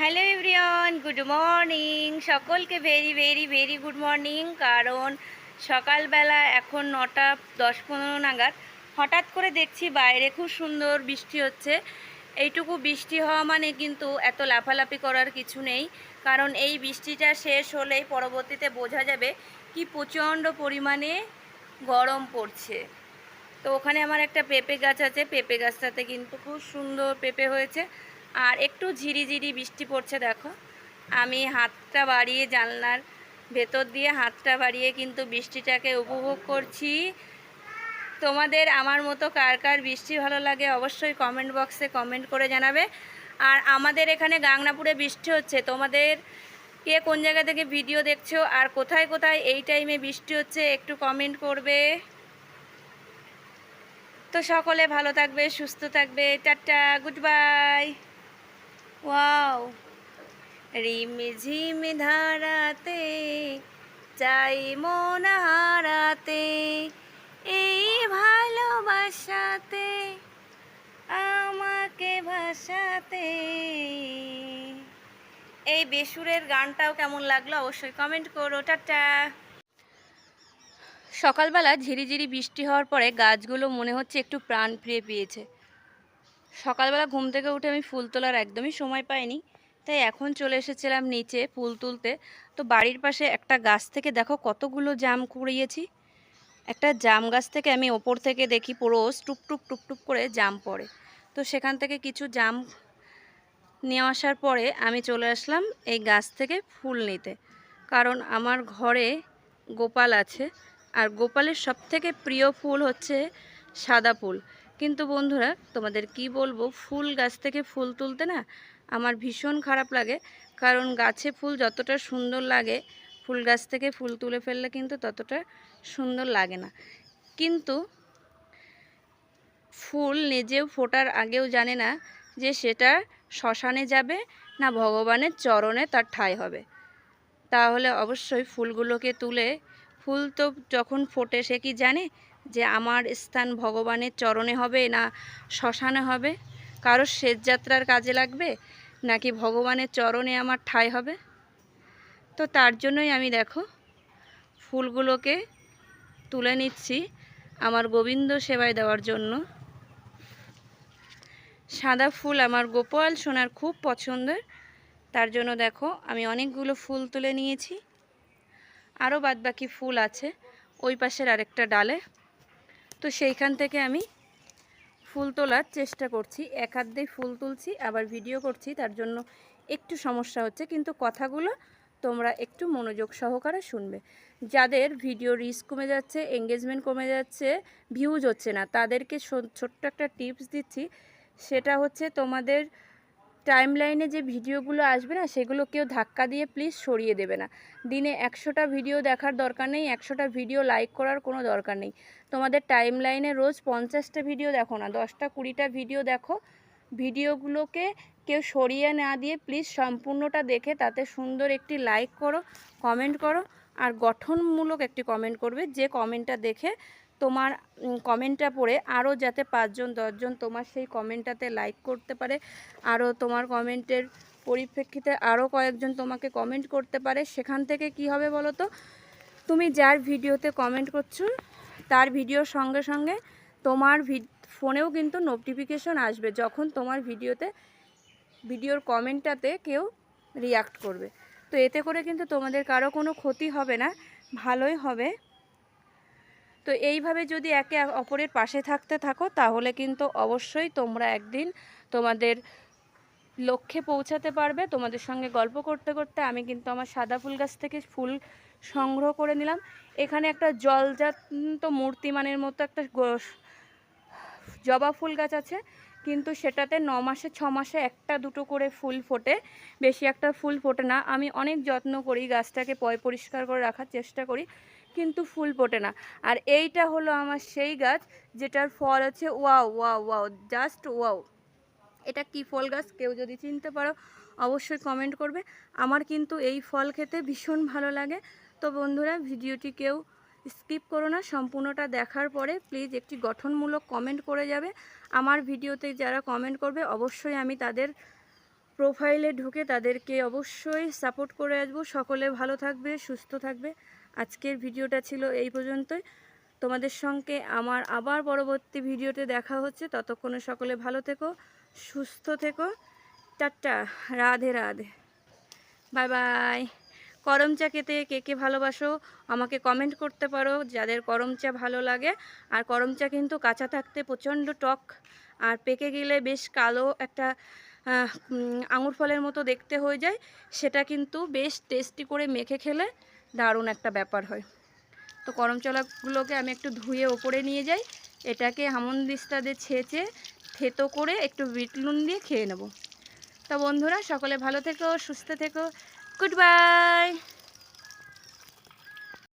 Hello everyone good morning সকলকে very very very good morning কারণ সকালবেলা এখন নটা দশ পনেরো নাগাদ হঠাৎ করে দেখছি বাইরে খুব সুন্দর বৃষ্টি হচ্ছে। এইটুকু বৃষ্টি হওয়া মানে কিন্তু এত লাফালাফি করার কিছু নেই। কারণ এই বৃষ্টিটা শেষ হলেই পরবর্তীতে বোঝা যাবে কি প্রচণ্ড পরিমাণে গরম পড়ছে। তো ওখানে আমার একটা পেঁপে গাছ আছে। পেঁপে গাছটাতে কিন্তু খুব সুন্দর পেঁপে হয়েছে। আর একটু ঝিরিঝিরি বৃষ্টি পড়ছে, দেখো। আমি হাতটা বাড়িয়ে জানলার ভেতর দিয়ে হাতটা বাড়িয়ে কিন্তু বৃষ্টিটাকে উপভোগ করছি। তোমাদের আমার মতো কার কার বৃষ্টি ভালো লাগে অবশ্যই কমেন্ট বক্সে কমেন্ট করে জানাবে। আর আমাদের এখানে গাংনাপুরে বৃষ্টি হচ্ছে, তোমাদের কে কোন জায়গা থেকে ভিডিও দেখছ আর কোথায় কোথায় এই টাইমে বৃষ্টি হচ্ছে একটু কমেন্ট করবে। তো সকলে ভালো থাকবে, সুস্থ থাকবে, টাটা গুড বাই ওয়াও। রিম ঝিম ধারাতে, চাই মন হারাতে, এই ভালোবাসাতে, আমাকে ভাসাতে। এই বেসুরের গানটাও কেমন লাগল অবশ্যই কমেন্ট করো, টাটা। সকালবেলা ঝিরিঝিরি বৃষ্টি হওয়ার পরে গাছগুলো মনে হচ্ছে একটু প্রাণ ফিরে পেয়েছে। সকালবেলা ঘুম থেকে উঠে আমি ফুল তোলার একদমই সময় পাইনি, তাই এখন চলে এসেছিলাম নিচে ফুল তুলতে। তো বাড়ির পাশে একটা গাছ থেকে দেখো কতগুলো জাম কুড়িয়েছি। একটা জাম গাছ থেকে আমি ওপর থেকে দেখি পুরো টুপ টুপ করে জাম পড়ে। তো সেখান থেকে কিছু জাম নিয়ে আসার পরে আমি চলে আসলাম এই গাছ থেকে ফুল নিতে। কারণ আমার ঘরে গোপাল আছে, আর গোপালের সবথেকে প্রিয় ফুল হচ্ছে সাদা ফুল। কিন্তু বন্ধুরা, তোমাদের কি বলব? ফুল গাছ থেকে ফুল তুলতে না আমার ভীষণ খারাপ লাগে। কারণ গাছে ফুল যতটা সুন্দর লাগে, ফুল গাছ থেকে ফুল তুলে ফেললে কিন্তু ততটা সুন্দর লাগে না। কিন্তু ফুল নিজেও ফোটার আগেও জানে না যে সেটা শ্মশানে যাবে না ভগবানের চরণে তার ঠাঁই হবে। তাহলে অবশ্যই ফুলগুলোকে তুলে, ফুল তো যখন ফোটে সে কি জানে? যে আমার স্থান ভগবানের চরণে হবে না শ্মশানে হবে? কারও শেষযাত্রার কাজে লাগবে? নাকি ভগবানের চরণে আমার ঠাঁই হবে? তো তার জন্যই আমি দেখো, ফুলগুলোকে তুলে নিচ্ছি আমার গোবিন্দ সেবায় দেওয়ার জন্য। সাদা ফুল আমার গোপাল সোনার খুব পছন্দের। তার জন্য দেখো, আমি অনেকগুলো ফুল তুলে নিয়েছি। আরও বাদবাকি ফুল আছে, ওই পাশের আরেকটা ডালে। তো সেইখান থেকে আমি ফুল তোলার চেষ্টা করছি। এক হাত দিয়ে ফুল তুলছি, আবার ভিডিও করছি, তার জন্য একটু সমস্যা হচ্ছে, কিন্তু কথাগুলো তোমরা একটু মনোযোগ সহকারে শুনবে। যাদের ভিডিও রিস্ক কমে যাচ্ছে এঙ্গেজমেন্ট কমে যাচ্ছে ভিউজ হচ্ছে না, তাদেরকে ছোট্ট একটা টিপস দিচ্ছি। সেটা হচ্ছে তোমাদের টাইম লাইনে যে ভিডিওগুলো আসবে না, সেগুলো কেউ ধাক্কা দিয়ে প্লিজ সরিয়ে দেবে না। দিনে একশোটা ভিডিও দেখার দরকার নেই, একশোটা ভিডিও লাইক করার কোনো দরকার নেই। তোমাদের টাইম লাইনে রোজ পঞ্চাশটা ভিডিও দেখো না, দশটা কুড়িটা ভিডিও দেখো। ভিডিওগুলোকে কেউ সরিয়ে না দিয়ে প্লিজ সম্পূর্ণটা দেখে, তাতে সুন্দর একটি লাইক করো কমেন্ট করো, আর গঠনমূলক একটি কমেন্ট করবে। যে কমেন্টটা দেখে তোমার কমেন্টটা পড়ে। আরও যাতে পাঁচজন, দশজন তোমার সেই কমেন্টটাতে লাইক করতে পারে। আরও তোমার কমেন্টের পরিপ্রেক্ষিতে আরও কয়েকজন তোমাকে কমেন্ট করতে পারে। সেখান থেকে কি হবে বলো তো তুমি যার ভিডিওতে কমেন্ট করছ, তার ভিডিওর সঙ্গে সঙ্গে তোমার ফোনেও কিন্তু নোটিফিকেশন আসবে যখন তোমার ভিডিওতে, ভিডিওর কমেন্টটাতে কেউ রিয়াক্ট করবে। তো এতে করে কিন্তু তোমাদের কারও কোনো ক্ষতি হবে না, ভালোই হবে। তো এইভাবে যদি একে অপরের পাশে থাকতে থাকো, তাহলে কিন্তু অবশ্যই তোমরা একদিন তোমাদের লক্ষ্যে পৌঁছাতে পারবে। তোমাদের সঙ্গে গল্প করতে করতে আমি কিন্তু আমার সাদা ফুল গাছ থেকে ফুল সংগ্রহ করে নিলাম। এখানে একটা জলজাত মূর্তিমানের মতো একটা জবা ফুল গাছ আছে। কিন্তু সেটাতে ন মাসে, ছ মাসে একটা দুটো করে ফুল ফোটে। বেশি একটা ফুল ফোটে না। আমি অনেক যত্ন করি, গাছটাকে পয় পরিষ্কার করে রাখার চেষ্টা করি, কিন্তু ফুল ফোটে না। আর এইটা হলো আমার সেই গাছ, যেটার ফল আছে wow wow wow, just wow. এটা কি ফল গাছ? কেউ যদি চিনতে পারো, অবশ্যই কমেন্ট করবে। আমার কিন্তু এই ফল খেতে ভীষণ ভালো লাগে। তো বন্ধুরা, ভিডিওটি কেউ স্কিপ করো না, সম্পূর্ণটা দেখার পরে প্লিজ একটি গঠনমূলক কমেন্ট করে যাবে। আমার ভিডিওতে যারা কমেন্ট করবে, অবশ্যই আমি তাদের প্রোফাইলে ঢুকে তাদেরকে অবশ্যই সাপোর্ট করে আসব। সকলে ভালো থাকবে, সুস্থ থাকবে। আজকের ভিডিওটা ছিল এই পর্যন্তই। তোমাদের সঙ্গে আমার আবার পরবর্তী ভিডিওতে দেখা হচ্ছে। ততক্ষণে সকলে ভালো থেকো, সুস্থ থেকো। Tata, Radhe Radhe. Bye bye করম চা খেতে কে কে ভালোবাসো, আমাকে কমেন্ট করতে পারো, যাদের করম চা ভালো লাগে। আর করম চা কিন্তু কাঁচা থাকতে প্রচণ্ড টক, আর পেকে গেলে বেশ কালো একটা আঙুর ফলের মতো দেখতে হয়ে যায়। সেটা কিন্তু বেশ টেস্টি করে মেখে খেলে দারুণ একটা ব্যাপার হয়। তো করম চলাগুলোকে আমি একটু ধুয়ে ওপরে নিয়ে যাই। এটাকে হামন দিস্তা দিয়ে ছেঁচে থেতো করে একটু বিট নুন দিয়ে খেয়ে নেব। তা বন্ধুরা, সকলে ভালো থেকো, সুস্থ থেকো। Good bye